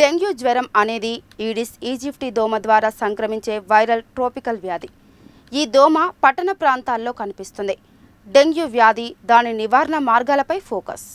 Dengue జ్వరం అనేది Aedes aegypti దోమ ద్వారా సంక్రమించే వైరల్ ట్రోపికల్ వ్యాధి. ఈ దోమ పట్టణ ప్రాంతాల్లో కనిపిస్తుంది. డెంగ్యూ వ్యాధి దాని నివారణ మార్గాలపై ఫోకస్.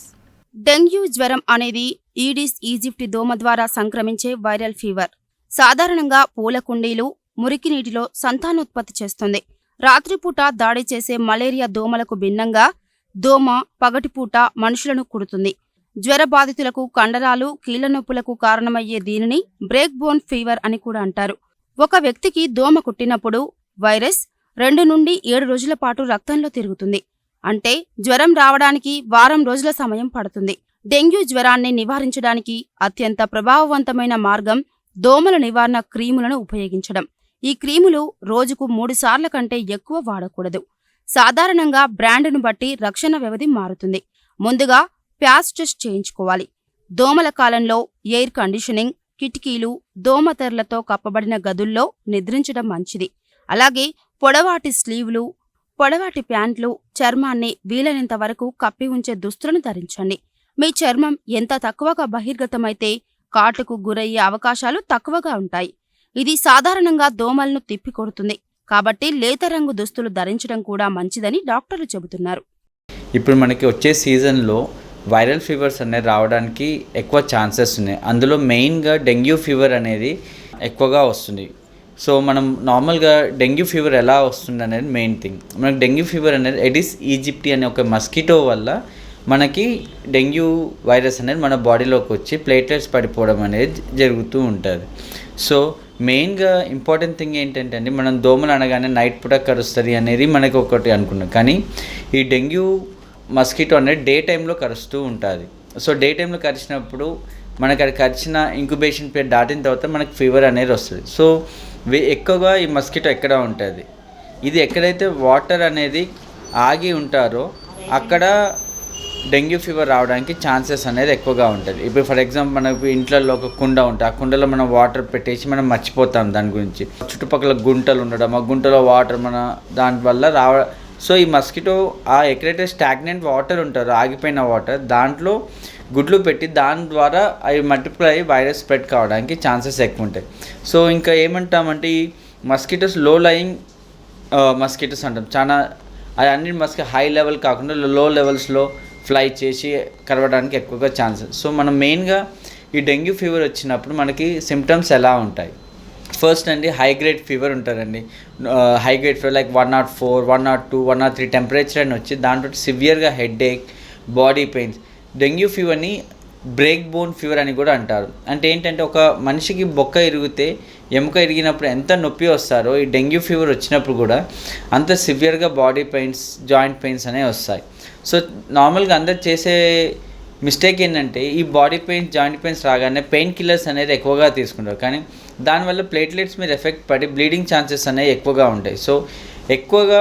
డెంగ్యూ జ్వరం అనేది ఈడిస్ ఈజిప్టి దోమ ద్వారా సంక్రమించే వైరల్ ఫీవర్. సాధారణంగా పూల కుండీలు మురికి నీటిలో సంతానోత్పత్తి చేస్తుంది. రాత్రిపూట దాడి చేసే మలేరియా దోమలకు భిన్నంగా దోమ పగటిపూట మనుషులను కుడుతుంది. జ్వర బాధితులకు కండరాలు కీళ్ళనొప్పులకు కారణమయ్యే దీనిని బ్రేక్ బోన్ ఫీవర్ అని కూడా అంటారు. ఒక వ్యక్తికి దోమ కుట్టినప్పుడు వైరస్ రెండు నుండి ఏడు రోజుల పాటు రక్తంలో తిరుగుతుంది. అంటే జ్వరం రావడానికి వారం రోజుల సమయం పడుతుంది. డెంగ్యూ జ్వరాన్ని నివారించడానికి అత్యంత ప్రభావవంతమైన మార్గం దోమల నివారణ క్రీములను ఉపయోగించడం. ఈ క్రీములు రోజుకు మూడు సార్ల కంటే ఎక్కువ వాడకూడదు. సాధారణంగా బ్రాండును బట్టి రక్షణ వ్యవధి మారుతుంది. ముందుగా ప్యాస్ టెస్ట్ చేయించుకోవాలి. దోమల కాలంలో ఎయిర్ కండిషనింగ్ కిటికీలు దోమతెరలతో కప్పబడిన గదుల్లో నిద్రించడం మంచిది. అలాగే పొడవాటి స్లీవ్లు పొడవాటి ప్యాంట్లు చర్మాన్ని వీలైనంత వరకు కప్పి ఉంచే దుస్తులను ధరించండి. మీ చర్మం ఎంత తక్కువగా బహిర్గతమైతే కాటుకు గురయ్యే అవకాశాలు తక్కువగా ఉంటాయి. ఇది సాధారణంగా దోమలను తిప్పికొడుతుంది కాబట్టి లేత రంగు దుస్తులు ధరించడం కూడా మంచిదని డాక్టర్లు చెబుతున్నారు. ఇప్పుడు మనకి వచ్చే సీజన్లో వైరల్ ఫీవర్స్ అనేది రావడానికి ఎక్కువ ఛాన్సెస్ ఉన్నాయి. అందులో మెయిన్గా డెంగ్యూ ఫీవర్ అనేది ఎక్కువగా వస్తుంది. సో మనం నార్మల్గా డెంగ్యూ ఫీవర్ ఎలా వస్తుంది అనేది మెయిన్ థింగ్. మనకి డెంగ్యూ ఫీవర్ అనేది ఎడిస్ ఈజిప్టి అనే ఒక మస్కిటో వల్ల మనకి డెంగ్యూ వైరస్ అనేది మన బాడీలోకి వచ్చి ప్లేట్లెట్స్ పడిపోవడం అనేది జరుగుతూ ఉంటుంది. సో మెయిన్గా ఇంపార్టెంట్ థింగ్ ఏంటంటే అండి మనం దోమలు అనగానే నైట్ పూట కరుస్తుంది అనేది మనకి ఒకటి అనుకున్నాం. కానీ ఈ డెంగ్యూ మస్కిటో అనేది డే టైంలో కరుస్తూ ఉంటుంది. సో డే టైంలో కరిచినప్పుడు మనకి అది కరిచిన ఇంక్యుబేషన్ పీరియడ్ దాటిన తర్వాత మనకి ఫీవర్ అనేది వస్తుంది. సో ఎక్కువగా ఈ మస్కిటో ఎక్కడ ఉంటుంది? ఇది ఎక్కడైతే వాటర్ అనేది ఆగి ఉంటారో అక్కడ డెంగ్యూ ఫీవర్ రావడానికి ఛాన్సెస్ అనేది ఎక్కువగా ఉంటుంది. ఇప్పుడు ఫర్ ఎగ్జాంపుల్ మనకు ఇంట్లో ఒక కుండ ఉంటుంది ఆ కుండలో మనం వాటర్ పెట్టేసి మనం మర్చిపోతాం దాని గురించి. చుట్టుపక్కల గుంటలు ఉండడం ఆ గుంటలో వాటర్ మన దాని వల్ల రావ సో ఈ మస్కిటో ఆ ఎక్కడైతే స్టాగ్నెంట్ వాటర్ ఉంటారు ఆగిపోయిన వాటర్ దాంట్లో గుడ్లు పెట్టి దాని ద్వారా అవి మల్టిప్లై అయ్యి వైరస్ స్ప్రెడ్ కావడానికి ఛాన్సెస్ ఎక్కువ ఉంటాయి సో ఇంకా ఏమంటామంటే ఈ మస్కిటోస్లో లయింగ్ మస్కిటోస్ అంటాం. చాలా అది అన్ని మస్కి హై లెవెల్ కాకుండా లో లెవెల్స్లో ఫ్లై చేసి కలవడానికి ఎక్కువగా ఛాన్సెస్. సో మనం మెయిన్గా ఈ డెంగ్యూ ఫీవర్ వచ్చినప్పుడు మనకి సిమ్టమ్స్ ఎలా ఉంటాయి? ఫస్ట్ అండి హై గ్రేడ్ ఫీవర్ ఉంటారండి. High grade fever like one nought four one nought two one nought three temperature అని వచ్చి దాంట్లో సివియర్గా headache body pains dengue ఫీవర్ని బ్రేక్ బోన్ ఫీవర్ అని కూడా అంటారు. అంటే ఏంటంటే ఒక మనిషికి బొక్క ఇరిగితే ఎముక ఇరిగినప్పుడు ఎంత నొప్పి వస్తారో ఈ డెంగ్యూ ఫీవర్ వచ్చినప్పుడు కూడా అంత సివియర్గా బాడీ పెయిన్స్ జాయింట్ పెయిన్స్ అనేవి వస్తాయి. సో నార్మల్గా అందరు చేసే మిస్టేక్ ఏంటంటే ఈ బాడీ పెయిన్స్ జాయింట్ పెయిన్స్ రాగానే పెయిన్ కిల్లర్స్ అనేది ఎక్కువగా తీసుకుంటారు. కానీ దానివల్ల ప్లేట్లెట్స్ మీద ఎఫెక్ట్ పడి బ్లీడింగ్ ఛాన్సెస్ అనేవి ఎక్కువగా ఉంటాయి. సో ఎక్కువగా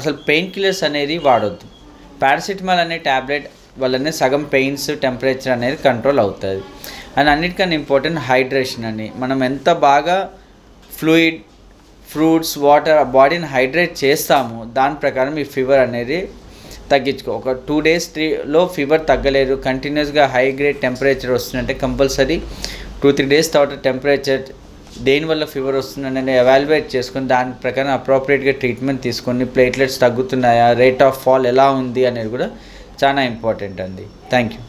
అసలు పెయిన్ కిల్లర్స్ అనేది వాడొద్దు. పారాసిటమాల్ అనే ట్యాబ్లెట్ వల్లనే సగం పెయిన్స్ టెంపరేచర్ అనేది కంట్రోల్ అవుతుంది. అండ్ అన్నిటికన్నా ఇంపార్టెంట్ హైడ్రేషన్ అని మనం ఎంత బాగా ఫ్లూయిడ్ ఫ్రూట్స్ వాటర్ బాడీని హైడ్రేట్ చేస్తామో దాని ప్రకారం ఈ ఫీవర్ అనేది తగ్గించుకో. ఒక టూ డేస్ త్రీలో ఫీవర్ తగ్గలేదు. కంటిన్యూస్గా హై గ్రేడ్ టెంపరేచర్ వస్తుందంటే కంపల్సరీ టూ త్రీ డేస్ తర్వాత టెంపరేచర్ దేనివల్ల ఫీవర్ వస్తుందని ఎవాల్యుయేట్ చేసుకుని దాని ప్రకారం అప్రోప్రియేట్గా ట్రీట్మెంట్ తీసుకొని ప్లేట్లెట్స్ తగ్గుతున్నాయా రేట్ ఆఫ్ ఫాల్ ఎలా ఉంది అనేది కూడా చాలా ఇంపార్టెంట్ అండి. Thank you